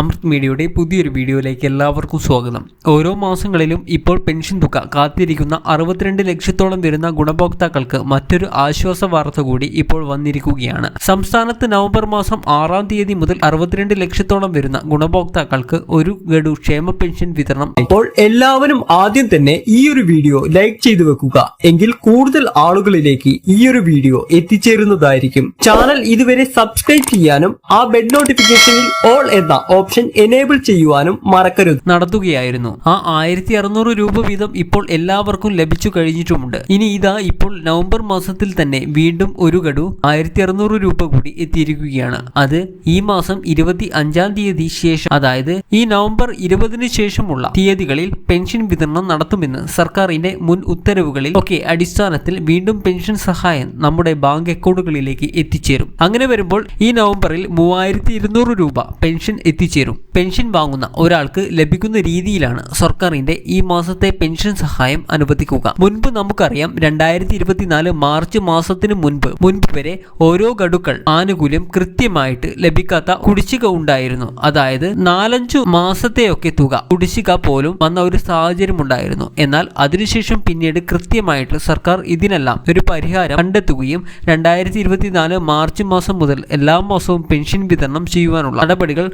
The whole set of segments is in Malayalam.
അമൃത് മീഡിയയുടെ പുതിയൊരു വീഡിയോയിലേക്ക് എല്ലാവർക്കും സ്വാഗതം. ഓരോ മാസങ്ങളിലും ഇപ്പോൾ പെൻഷൻ തുക കാത്തിരിക്കുന്ന അറുപത്തിരണ്ട് ലക്ഷത്തോളം വരുന്ന ഗുണഭോക്താക്കൾക്ക് മറ്റൊരു ആശ്വാസ വാർത്ത കൂടി ഇപ്പോൾ വന്നിരിക്കുകയാണ്. സംസ്ഥാനത്ത് നവംബർ മാസം ആറാം തീയതി മുതൽ അറുപത്തിരണ്ട് ലക്ഷത്തോളം വരുന്ന ഗുണഭോക്താക്കൾക്ക് ഒരു ഗഡു ക്ഷേമ പെൻഷൻ വിതരണം. ഇപ്പോൾ എല്ലാവരും ആദ്യം തന്നെ ഈ ഒരു വീഡിയോ ലൈക്ക് ചെയ്തു വെക്കുക. എങ്കിൽ കൂടുതൽ ആളുകളിലേക്ക് ഈ ഒരു വീഡിയോ എത്തിച്ചേരുന്നതായിരിക്കും. ചാനൽ ഇതുവരെ സബ്സ്ക്രൈബ് ചെയ്യാനും ആ ബെഡ് നോട്ടിഫിക്കേഷനിൽ ഓൾ എന്ന ഓപ്ഷൻ എനേബിൾ ചെയ്യുവാനും മറക്കരുത്. നടത്തുകയായിരുന്നു. ആ ആയിരത്തി അറുന്നൂറ് രൂപ വീതം ഇപ്പോൾ എല്ലാവർക്കും ലഭിച്ചു കഴിഞ്ഞിട്ടുമുണ്ട്. ഇനി ഇതാ ഇപ്പോൾ നവംബർ മാസത്തിൽ തന്നെ വീണ്ടും ഒരു ഗഡു ആയിരത്തി അറുന്നൂറ് രൂപ കൂടി എത്തിയിരിക്കുകയാണ്. അത് ഈ മാസം ഇരുപത്തി അഞ്ചാം തീയതി ശേഷം അതായത് ഈ നവംബർ ഇരുപതിനു ശേഷമുള്ള തീയതികളിൽ പെൻഷൻ വിതരണം നടത്തുമെന്ന് സർക്കാരിന്റെ മുൻ ഉത്തരവുകളിൽ ഒക്കെ അടിസ്ഥാനത്തിൽ വീണ്ടും പെൻഷൻ സഹായം നമ്മുടെ ബാങ്ക് അക്കൗണ്ടുകളിലേക്ക് എത്തിച്ചേരും. അങ്ങനെ വരുമ്പോൾ ഈ നവംബറിൽ മൂവായിരത്തി രൂപ പെൻഷൻ എത്തിച്ചേരും. പെൻഷൻ വാങ്ങുന്ന ഒരാൾക്ക് ലഭിക്കുന്ന രീതിയിലാണ് സർക്കാരിന്റെ ഈ മാസത്തെ പെൻഷൻ സഹായം അനുവദിക്കുക. മുൻപ് നമുക്കറിയാം രണ്ടായിരത്തി ഇരുപത്തിനാല് മാർച്ച് മാസത്തിന് മുൻപ് മുൻപ് വരെ ഓരോ ഗഡുക്കൾ ആനുകൂല്യം കൃത്യമായിട്ട് ലഭിക്കാത്ത കുടിശ്ശിക ഉണ്ടായിരുന്നു. അതായത് നാലഞ്ചു മാസത്തെയൊക്കെ തുക കുടിശ്ശിക പോലും വന്ന ഒരു സാഹചര്യം ഉണ്ടായിരുന്നു. എന്നാൽ അതിനുശേഷം പിന്നീട് കൃത്യമായിട്ട് സർക്കാർ ഇതിനെല്ലാം ഒരു പരിഹാരം കണ്ടെത്തുകയും രണ്ടായിരത്തി ഇരുപത്തിനാല് മാർച്ച് മാസം മുതൽ എല്ലാ മാസവും പെൻഷൻ വിതരണം ചെയ്യുവാനുള്ള നടപടികൾ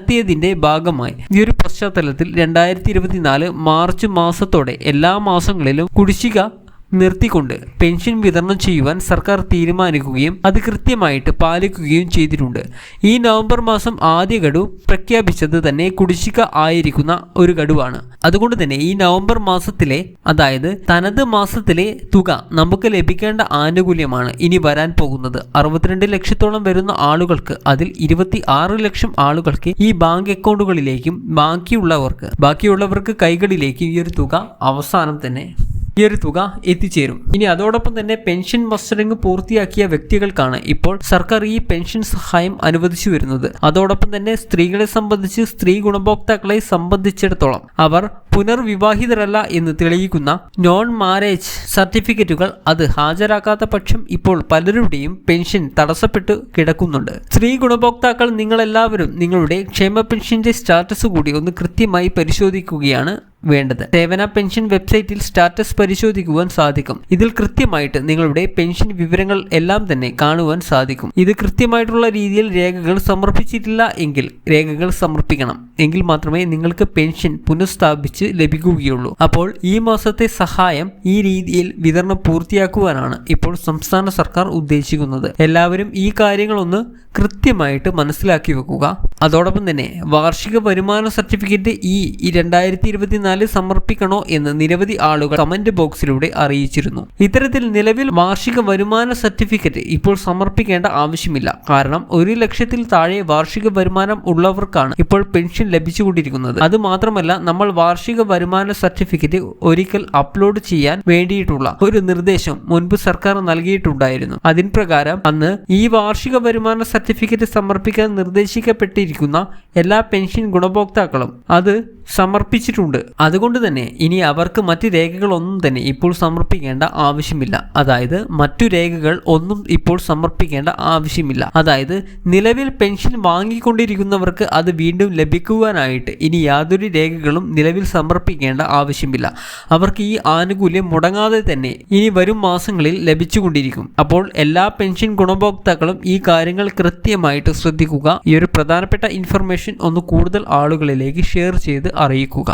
നടത്തിയതിന്റെ ഭാഗമായി. ഈ ഒരു പശ്ചാത്തലത്തിൽ രണ്ടായിരത്തി ഇരുപത്തിനാല് മാർച്ച് മാസത്തോടെ എല്ലാ മാസങ്ങളിലും കുടിശ്ശിക നിർത്തിക്കൊണ്ട് പെൻഷൻ വിതരണം ചെയ്യുവാൻ സർക്കാർ തീരുമാനിക്കുകയും അത് കൃത്യമായിട്ട് പാലിക്കുകയും ചെയ്തിട്ടുണ്ട്. ഈ നവംബർ മാസം ആദ്യ ഗഡു പ്രഖ്യാപിച്ചത് തന്നെ കുടിശ്ശിക ആയിരിക്കുന്ന ഒരു ഗഡുവാണ്. അതുകൊണ്ട് തന്നെ ഈ നവംബർ മാസത്തിലെ അതായത് തനത് മാസത്തിലെ തുക നമുക്ക് ലഭിക്കേണ്ട ആനുകൂല്യമാണ് ഇനി വരാൻ പോകുന്നത്. അറുപത്തിരണ്ട് ലക്ഷത്തോളം വരുന്ന ആളുകൾക്ക് അതിൽ ഇരുപത്തി ആറ് ലക്ഷം ആളുകൾക്ക് ഈ ബാങ്ക് അക്കൗണ്ടുകളിലേക്കും ബാക്കിയുള്ളവർക്ക് ബാക്കിയുള്ളവർക്ക് കൈകളിലേക്കും ഈ ഒരു തുക അവസാനം തന്നെ ഈ ഒരു തുക എത്തിച്ചേരും. ഇനി അതോടൊപ്പം തന്നെ പെൻഷൻ മസ്റ്ററിംഗ് പൂർത്തിയാക്കിയ വ്യക്തികൾക്കാണ് ഇപ്പോൾ സർക്കാർ ഈ പെൻഷൻ സഹായം അനുവദിച്ചു വരുന്നത്. അതോടൊപ്പം തന്നെ സ്ത്രീകളെ സംബന്ധിച്ച് സ്ത്രീ ഗുണഭോക്താക്കളെ സംബന്ധിച്ചിടത്തോളം അവർ പുനർവിവാഹിതരല്ല എന്ന് തെളിയിക്കുന്ന നോൺ മാരേജ് സർട്ടിഫിക്കറ്റുകൾ അത് ഹാജരാക്കാത്ത പക്ഷം ഇപ്പോൾ പലരുടെയും പെൻഷൻ തടസ്സപ്പെട്ടു കിടക്കുന്നുണ്ട്. സ്ത്രീ ഗുണഭോക്താക്കൾ നിങ്ങളെല്ലാവരും നിങ്ങളുടെ ക്ഷേമ പെൻഷന്റെ സ്റ്റാറ്റസ് കൂടി ഒന്ന് കൃത്യമായി പരിശോധിക്കുകയാണ് വേണ്ടത്. സേവന പെൻഷൻ വെബ്സൈറ്റിൽ സ്റ്റാറ്റസ് പരിശോധിക്കുവാൻ സാധിക്കും. ഇതിൽ കൃത്യമായിട്ട് നിങ്ങളുടെ പെൻഷൻ വിവരങ്ങൾ എല്ലാം തന്നെ കാണുവാൻ സാധിക്കും. ഇത് കൃത്യമായിട്ടുള്ള രീതിയിൽ രേഖകൾ സമർപ്പിച്ചിട്ടില്ല എങ്കിൽ രേഖകൾ സമർപ്പിക്കണം. എങ്കിൽ മാത്രമേ നിങ്ങൾക്ക് പെൻഷൻ പുനഃസ്ഥാപിച്ച് ലഭിക്കുകയുള്ളൂ. അപ്പോൾ ഈ മാസത്തെ സഹായം ഈ രീതിയിൽ വിതരണം പൂർത്തിയാക്കുവാനാണ് ഇപ്പോൾ സംസ്ഥാന സർക്കാർ ഉദ്ദേശിക്കുന്നത്. എല്ലാവരും ഈ കാര്യങ്ങളൊന്ന് കൃത്യമായിട്ട് മനസ്സിലാക്കി വെക്കുക. അതോടൊപ്പം തന്നെ വാർഷിക വരുമാന സർട്ടിഫിക്കറ്റ് ഈ രണ്ടായിരത്തി ഇരുപത്തിനാല് സമർപ്പിക്കണോ എന്ന് നിരവധി ആളുകൾ കമന്റ് ബോക്സിലൂടെ അറിയിച്ചിരുന്നു. ഇത്തരത്തിൽ നിലവിൽ വാർഷിക വരുമാന സർട്ടിഫിക്കറ്റ് ഇപ്പോൾ സമർപ്പിക്കേണ്ട ആവശ്യമില്ല. കാരണം ഒരു ലക്ഷത്തിൽ താഴെ വാർഷിക വരുമാനം ഉള്ളവർക്കാണ് ഇപ്പോൾ പെൻഷൻ ലഭിച്ചുകൊണ്ടിരിക്കുന്നത്. അത് മാത്രമല്ല നമ്മൾ വാർഷിക വരുമാന സർട്ടിഫിക്കറ്റ് ഒരിക്കൽ അപ്ലോഡ് ചെയ്യാൻ വേണ്ടിയിട്ടുള്ള ഒരു നിർദ്ദേശം മുൻപ് സർക്കാർ നൽകിയിട്ടുണ്ടായിരുന്നു. അതിൻ പ്രകാരം അന്ന് ഈ വാർഷിക വരുമാന സർട്ടിഫിക്കറ്റ് സമർപ്പിക്കാൻ നിർദ്ദേശിക്കപ്പെട്ടിരിക്കുന്ന എല്ലാ പെൻഷൻ ഗുണഭോക്താക്കളും അത് സമർപ്പിച്ചിട്ടുണ്ട്. അതുകൊണ്ട് തന്നെ ഇനി അവർക്ക് മറ്റ് രേഖകളൊന്നും തന്നെ ഇപ്പോൾ സമർപ്പിക്കേണ്ട ആവശ്യമില്ല. അതായത് മറ്റു രേഖകൾ ഒന്നും ഇപ്പോൾ സമർപ്പിക്കേണ്ട ആവശ്യമില്ല. അതായത് നിലവിൽ പെൻഷൻ വാങ്ങിക്കൊണ്ടിരിക്കുന്നവർക്ക് അത് വീണ്ടും ലഭിക്കുവാനായിട്ട് ഇനി യാതൊരു രേഖകളും നിലവിൽ സമർപ്പിക്കേണ്ട ആവശ്യമില്ല. അവർക്ക് ഈ ആനുകൂല്യം മുടങ്ങാതെ തന്നെ ഇനി വരും മാസങ്ങളിൽ ലഭിച്ചുകൊണ്ടിരിക്കും. അപ്പോൾ എല്ലാ പെൻഷൻ ഗുണഭോക്താക്കളും ഈ കാര്യങ്ങൾ കൃത്യമായിട്ട് ശ്രദ്ധിക്കുക. ഈ ഒരു പ്രധാനപ്പെട്ട ഇൻഫർമേഷൻ ഒന്ന് കൂടുതൽ ആളുകളിലേക്ക് ഷെയർ ചെയ്ത് അറിയിക്കുക.